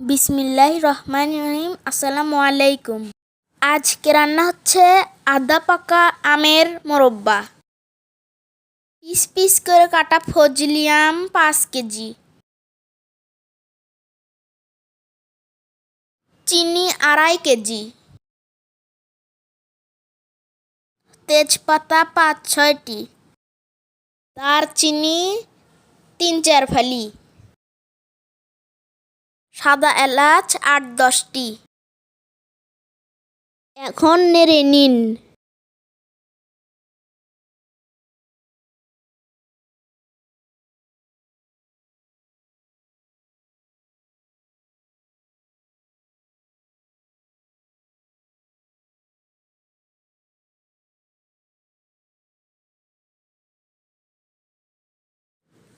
বিসমিল্লাহ রহমান রহিম, আসসালামু আলাইকুম। আজকে রান্না হচ্ছে আদা পাকা আমের মোরব্বা। পিস পিস করে কাটা ফজলি আম পাঁচ কেজি। চিনি আড়াই কেজি। তেজপাতা পাঁচ ছয়টি। দারচিনি তিন চার ফালি। সাদা এলাচ আট দশটি। এখন নেড়ে নিন।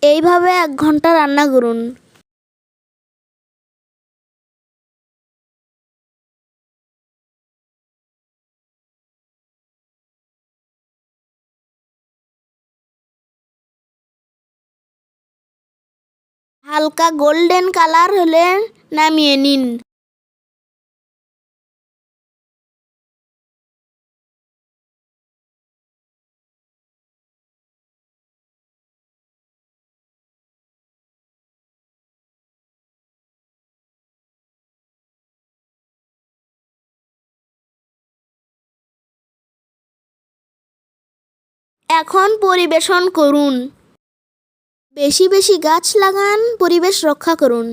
এইভাবে এক ঘণ্টা রান্না করুন। হালকা গোল্ডেন কালার হলে নামিয়ে নিন। এখন পরিবেশন করুন। বেশি বেশি গাছ লাগান পরিবেশ রক্ষা করুন।